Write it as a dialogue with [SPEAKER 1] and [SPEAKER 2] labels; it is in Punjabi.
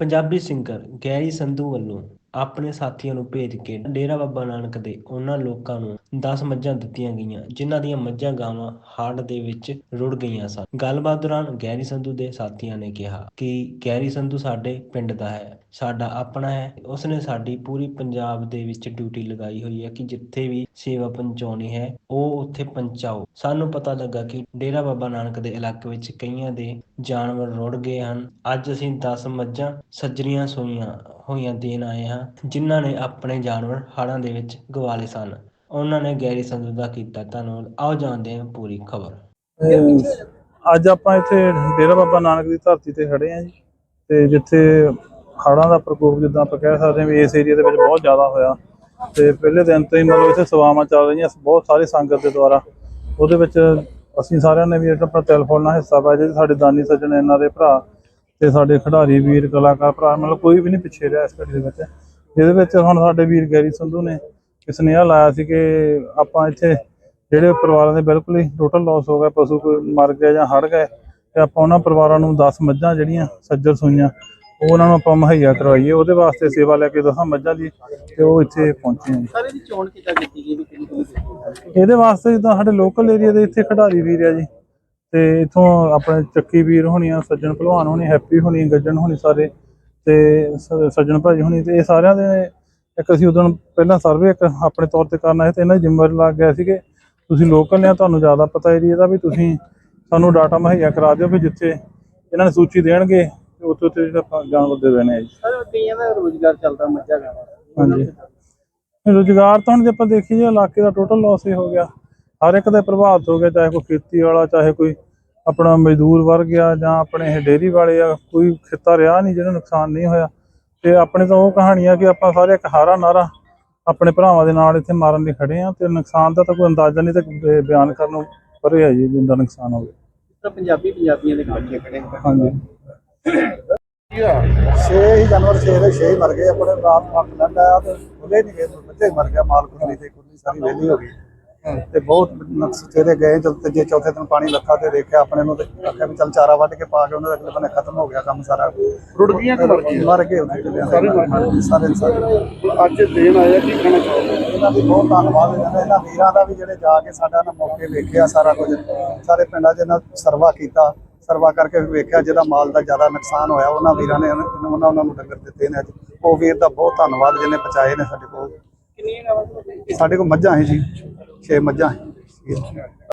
[SPEAKER 1] ਪੰਜਾਬੀ ਸਿੰਗਰ ਗੈਰੀ ਸੰਧੂ ਵੱਲੋਂ ਆਪਣੇ ਸਾਥੀਆਂ ਨੂੰ ਭੇਜ ਕੇ ਡੇਰਾ ਬਾਬਾ ਨਾਨਕ ਦੇ ਉਹਨਾਂ ਲੋਕਾਂ ਨੂੰ 10 ਮੱਝਾਂ ਦਿੱਤੀਆਂ ਗਈਆਂ, ਜਿਨ੍ਹਾਂ ਦੀਆਂ ਮੱਝਾਂ ਗਾਵਾਂ ਹੜ੍ਹ ਦੇ ਵਿੱਚ ਰੁੜ ਗਈਆਂ ਸਨ। ਗੱਲਬਾਤ ਦੌਰਾਨ ਗੈਰੀ ਸੰਧੂ ਦੇ ਸਾਥੀਆਂ ਨੇ ਕਿਹਾ ਕਿ ਗੈਰੀ ਸੰਧੂ ਸਾਡੇ ਪਿੰਡ ਦਾ ਹੈ, ਸਾਡਾ ਆਪਣਾ ਹੈ, ਉਸਨੇ ਸਾਡੀ ਪੂਰੀ ਪੰਜਾਬ ਦੇ ਵਿੱਚ ਡਿਊਟੀ ਲਗਾਈ ਹੋਈ ਹੈ ਕਿ ਜਿੱਥੇ ਵੀ ਸੇਵਾ ਪਹੁੰਚਾਉਣੀ ਹੈ, ਉਹ ਉੱਥੇ ਪਹੁੰਚਾਓ। ਸਾਨੂੰ ਪਤਾ ਲੱਗਾ ਕਿ ਡੇਰਾ ਬਾਬਾ ਨਾਨਕ ਦੇ ਇਲਾਕੇ ਵਿੱਚ ਕਈਆਂ ਦੇ ਜਾਨਵਰ ਰੁੜ ਗਏ ਹਨ। ਅੱਜ ਅਸੀਂ 10 ਮੱਝਾਂ ਸੱਜਰੀਆਂ ਸੂਈਆਂ ਹੋਈਆਂ ਦੇਣ ਆਏ ਹਾਂ, ਜਿਨ੍ਹਾਂ ਨੇ ਆਪਣੇ ਜਾਨਵਰ ਹੜ੍ਹਾਂ ਦੇ ਵਿੱਚ ਗਵਾ ਲਏ ਸਨ। ਉਹਨਾਂ ਨੇ ਗੈਰੀ ਸੰਧੂ ਕੀਤਾ। ਤੁਹਾਨੂੰ ਆਓ ਜਾਣਦੇ ਹਾਂ ਪੂਰੀ ਖਬਰ।
[SPEAKER 2] ਅੱਜ ਆਪਾਂ ਇੱਥੇ ਡੇਰਾ ਬਾਬਾ ਨਾਨਕ ਦੀ ਧਰਤੀ ਤੇ ਖੜੇ ਆ ਜੀ, ਤੇ ਜਿੱਥੇ ਹੜ੍ਹਾਂ ਦਾ ਪ੍ਰਕੋਪ ਜਿੱਦਾਂ ਆਪਾਂ ਕਹਿ ਸਕਦੇ ਹਾਂ ਵੀ ਇਸ ਏਰੀਆ ਦੇ ਵਿੱਚ ਬਹੁਤ ਜ਼ਿਆਦਾ ਹੋਇਆ। ਤੇ ਪਹਿਲੇ ਦਿਨ ਤੋਂ ਹੀ ਮਤਲਬ ਇੱਥੇ ਸੇਵਾਵਾਂ ਚੱਲ ਰਹੀਆਂ ਬਹੁਤ ਸਾਰੇ ਸੰਗਤ ਦੇ ਦੁਆਰਾ। ਉਹਦੇ ਵਿੱਚ ਅਸੀਂ ਸਾਰਿਆਂ ਨੇ ਵੀ ਆਪਣਾ ਟੈਲੀਫੋਨ ਨਾਲ ਹਿੱਸਾ ਪਾਇਆ ਜਿਹੜੇ ਸਾਡੇ ਦਾਨੀ ਸੱਜਣ, ਇਹਨਾਂ ਦੇ ਭਰਾ ਤੇ ਸਾਡੇ ਖਿਡਾਰੀ ਵੀਰ, ਕਲਾਕਾਰ ਭਰਾ, ਮਤਲਬ ਕੋਈ ਵੀ ਨਹੀਂ ਪਿੱਛੇ ਰਿਹਾ ਇਸ ਘੜੀ ਦੇ ਵਿੱਚ। ਜਿਹਦੇ ਵਿੱਚ ਹੁਣ ਸਾਡੇ ਵੀਰ ਗੈਰੀ ਸੰਧੂ ਨੇ ਇੱਕ ਸੁਨੇਹਾ ਲਾਇਆ ਸੀ ਕਿ ਆਪਾਂ ਇੱਥੇ ਜਿਹੜੇ ਪਰਿਵਾਰਾਂ ਦੇ ਬਿਲਕੁਲ ਹੀ ਟੋਟਲ ਲਾਸ ਹੋ ਗਿਆ ਪਸ਼ੂ ਕੋਈ ਮਰ ਗਿਆ ਜਾਂ ਹੜ ਗਏ, ਤੇ ਆਪਾਂ ਉਹਨਾਂ ਪਰਿਵਾਰਾਂ ਨੂੰ 10 ਮੱਝਾਂ ਜਿਹੜੀਆਂ, ਸੱਜਰ ਸੂਈਆਂ ਉਹ ਉਹਨਾਂ ਨੂੰ ਆਪਾਂ ਮੁਹੱਈਆ ਕਰਵਾਈਏ ਉਹਦੇ ਵਾਸਤੇ ਸੇਵਾ ਲੈ ਕੇ 10 ਮੱਝਾਂ ਦੀ ਤੇ ਉਹ ਇੱਥੇ ਪਹੁੰਚੇ ਆ ਜੀ।
[SPEAKER 3] ਸਾਰੇ ਦੀ ਚੋਣ ਕਿੱਦਾਂ ਕੀਤੀ ਗਈ ਵੀ ਕਿਹੜੀ ਕਿਹੜੀ
[SPEAKER 2] ਇਹਦੇ ਵਾਸਤੇ ਜਿੱਦਾਂ ਸਾਡੇ ਲੋਕਲ ਏਰੀਆ ਦੇ ਇੱਥੇ ਖਿਡਾਰੀ ਵੀਰ ਆ ਜੀ ਤੇ ਇਥੋਂ ਆਪਣੇ ਚੱਕੀ ਵੀਰ ਹੋਣੀਆਂ ਸੱਜਣ ਭਲਵਾਨ ਹੋਣੀ ਹੈਪੀ ਹੋਣੀ ਗੱਜਣ ਹੋਣੀ ਸਾਰੇ ਤੇ ਸ- ਸੱਜਣ ਭਾਜੀ ਹੋਣੀ ਤੇ ਇਹ ਸਾਰਿਆਂ ਦੇ ਇੱਕ ਅਸੀਂ ਉਦੋਂ ਪਹਿਲਾਂ ਸਰਵੇ ਇੱਕ ਆਪਣੇ ਤੌਰ ਤੇ ਕਰਨਾ ਹੈ ਤੇ ਇਹਨਾਂ ਜ਼ਿੰਮੇਵਾਰੀ ਲੱਗ ਗਿਆ ਸੀ ਕਿ ਤੁਸੀਂ ਲੋਕਲ ਨੇ ਤੁਹਾਨੂੰ ਜ਼ਿਆਦਾ ਪਤਾ ਏਰੀਆ ਦਾ ਵੀ ਤੁਸੀਂ ਸਾਨੂੰ ਡਾਟਾ ਮੁਹੱਈਆ ਕਰਾ ਦਿਓ ਵੀ ਜਿੱਥੇ ਇਹਨਾਂ ਨੇ ਸੂਚੀ ਦੇਣਗੇ। ਉੱਥੇ ਉੱਥੇ ਜਿਹੜਾ ਆਪਾਂ ਜਾਨਵਰ ਦੇ ਦੇਣੇ ਆ ਜੀ।
[SPEAKER 3] ਸਰ ਕਈਆਂ ਦਾ ਰੋਜ਼ਗਾਰ ਚੱਲਦਾ ਮੱਝਾਂ ਗਾਵਾਂ
[SPEAKER 2] ਹਾਂਜੀ। ਰੁਜ਼ਗਾਰ ਤਾਂ ਹੁਣ ਜੇ ਆਪਾਂ ਦੇਖੀਏ ਇਲਾਕੇ ਦਾ ਟੋਟਲ ਲਾਸ ਹੀ ਹੋ ਗਿਆ। ਹਰ ਇੱਕ ਦਾ ਪ੍ਰਭਾਵਿਤ ਹੋ ਗਿਆ ਚਾਹੇ ਕੋਈ ਖੇਤੀ ਵਾਲਾ ਚਾਹੇ ਕੋਈ ਆਪਣਾ ਮਜ਼ਦੂਰ ਵਰਗ ਆ ਜਾਂ ਆਪਣੇ ਇਹ ਡੇਅਰੀ ਵਾਲੇ ਆ ਕੋਈ ਖੇਤਾ ਰਿਹਾ ਨਹੀਂ ਜਿਹਨੂੰ ਨੁਕਸਾਨ ਨਹੀਂ ਹੋਇਆ। ਤੇ ਆਪਣੇ ਤਾਂ ਉਹ ਕਹਾਣੀ ਆ ਕਿ ਆਪਾਂ ਸਾਰੇ ਇੱਕ ਹਾਰਾ ਨਾਰਾ ਆਪਣੇ ਭਰਾਵਾਂ ਦੇ ਨਾਲ ਇੱਥੇ ਮਾਰਨ ਲਈ ਖੜੇ ਆ ਤੇ ਨੁਕਸਾਨ ਦਾ ਤਾਂ ਕੋਈ ਅੰਦਾਜ਼ਾ ਨਹੀਂ ਤੇ ਬਿਆਨ ਕਰਨੋਂ ਪਰੇ ਆ ਜੀ ਜਿੰਦਾ ਨੁਕਸਾਨ ਹੋਵੇ
[SPEAKER 3] ਤਾਂ ਪੰਜਾਬੀ ਪੰਜਾਬੀਆਂ ਦੇ ਇਕੱਠੇ ਖੜੇ ਨੇ।
[SPEAKER 2] ਹਾਂਜੀ।
[SPEAKER 4] ਛੇ ਹੀ ਜਾਨਵਰ ਛੇ ਦੇ ਛੇ ਹੀ ਮਰ ਗਏ ਆਪਣੇ ਰਾਤ ਫੱਕ ਲੈਂਦਾ ਆ ਤੇ ਉਹਦੇ ਨਹੀਂ ਗਏ ਬੱਚੇ ਮਰ ਗਿਆ ਮਾਲ ਕੁੜੀ ਤੇ ਕੁੜੀ ਸਾਰੀ ਵਿਹਲੀ ਹੋ ਗਈ। ਤੇ ਬਹੁਤ ਨਕਸ ਤੇਰੇ ਗਏ ਜਦ ਤੀਜੇ ਚੌਥੇ ਦਿਨ ਪਾਣੀ ਲੱਥਾ ਤੇ ਦੇਖਿਆ ਆਪਣੇ ਨੂੰ ਤੇ ਆਖਿਆ ਵੀ ਚੱਲ ਚਾਰਾ ਵੱਢ ਕੇ ਪਾ ਕੇ ਉਹਨਾਂ ਦੇ ਅਗਲੇ ਬੰਨੇ ਖਤਮ ਹੋ ਗਿਆ ਕੰਮ ਸਾਰਾ।
[SPEAKER 3] ਰੁੜ ਗਈਆਂ ਕਿ
[SPEAKER 4] ਮਰ ਗਏ ਉਹਦੇ ਸਾਰੇ ਸਾਰੇ ਸਾਰੇ।
[SPEAKER 3] ਅੱਜ ਦੇਣ ਆਇਆ ਕੀ ਕਹਿਣਾ ਚਾਹੁੰਦੇ
[SPEAKER 4] ਇਹਨਾਂ ਦੀ ਬਹੁਤ ਧੰਨਵਾਦ ਇਹਨਾਂ ਦਾ। ਇਹਨਾਂ ਵੀਰਾਂ ਦਾ ਵੀ ਜਿਹੜੇ ਜਾ ਕੇ ਸਾਡਾ ਨਾ ਮੌਕੇ ਵੇਖਿਆ ਸਾਰਾ ਕੁਝ। ਸਾਰੇ ਪਿੰਡਾਂ 'ਚ ਇਹਨਾਂ ਸਰਵਾ ਕੀਤਾ। ਸਰਵਾ ਕਰਕੇ ਵੀ ਵੇਖਿਆ ਜਿਹਦਾ ਮਾਲ ਦਾ ਜ਼ਿਆਦਾ ਨੁਕਸਾਨ ਹੋਇਆ ਉਹਨਾਂ ਵੀਰਾਂ ਨੇ ਉਹਨਾਂ ਉਹਨਾਂ ਨੂੰ ਡੰਗਰ ਦਿੱਤੇ ਨੇ ਅੱਜ। ਉਹ ਵੀਰ ਦਾ ਬਹੁਤ ਧੰਨਵਾਦ ਜਿਹਨੇ ਪਹੁੰਚਾਏ ਨੇ ਸਾਡੇ ਕੋਲ।
[SPEAKER 3] ਕਿੰਨੀਆਂ ਗਾਵਾਂ ਤੁਹਾਡੇ?
[SPEAKER 4] ਸਾਡੇ ਕੋਲ ਮੱਝਾਂ ਹੈ ਜੀ 6 ਮੱਝਾਂ ਹੈ।